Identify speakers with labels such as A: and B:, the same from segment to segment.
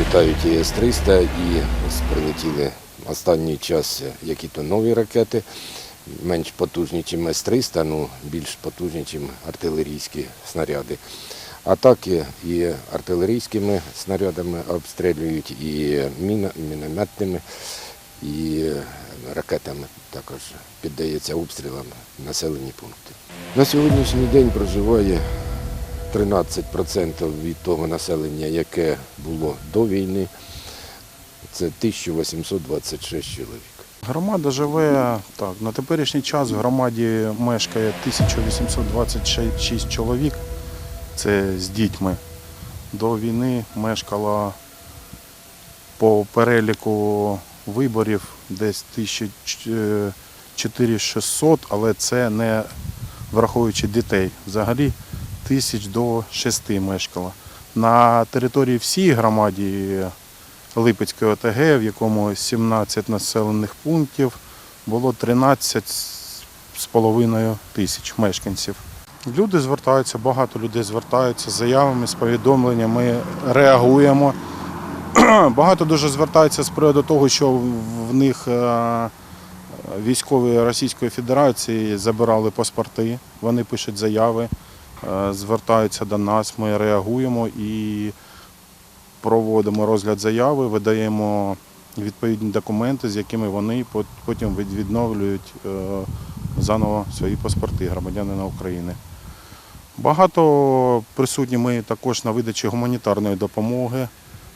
A: Літають і С-300, і прилетіли останній час які-то нові ракети, менш потужні, ніж С-300, ну більш потужні, ніж артилерійські снаряди. А так і артилерійськими снарядами обстрілюють, і мінометними, і ракетами також піддається обстрілам населені пункти. На сьогоднішній день проживає 13% від того населення, яке було до війни. Це 1826 чоловік.
B: Громада живе так. На теперішній час в громаді мешкає 1826 чоловік. Це з дітьми. До війни мешкало по переліку виборів десь 1400, але це не враховуючи дітей. Взагалі тисяч до шести мешкало. На території всієї громаді Липецької ОТГ, в якому 17 населених пунктів, було 13 з половиною тисяч мешканців. Люди звертаються, багато людей звертаються з заявами, з повідомленнями, ми реагуємо. Багато дуже звертаються з приводу того, що в них е, військові Російської Федерації забирали паспорти, вони пишуть заяви, звертаються до нас, ми реагуємо і проводимо розгляд заяви, видаємо відповідні документи, з якими вони потім відновлюють е, заново свої паспорти громадянина України. Багато присутні ми також на видачі гуманітарної допомоги,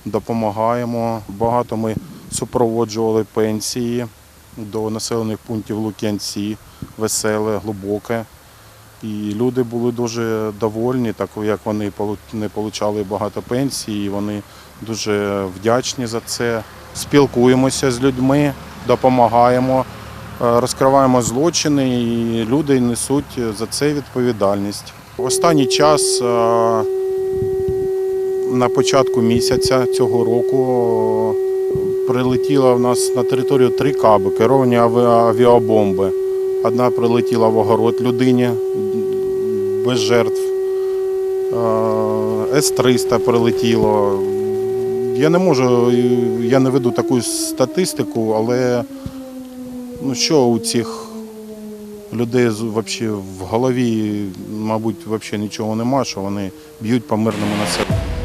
B: допомагаємо. Багато ми супроводжували пенсії до населених пунктів Лук'янці, Веселе, Глибоке. І люди були дуже довольні, так як вони не отримали багато пенсій, вони дуже вдячні за це. Спілкуємося з людьми, допомагаємо, е, розкриваємо злочини, і люди несуть за це відповідальність. Останній час, е, на початку місяця цього року, прилетіло в нас на територію три каби, керовані авіабомби. Одна прилетіла в огород людині без жертв. Е, С-300 прилетіло. Я не можу, я не веду таку статистику, але ну, що у цих людей вообще в голові, мабуть, взагалі нічого нема, що вони б'ють по мирному населенню.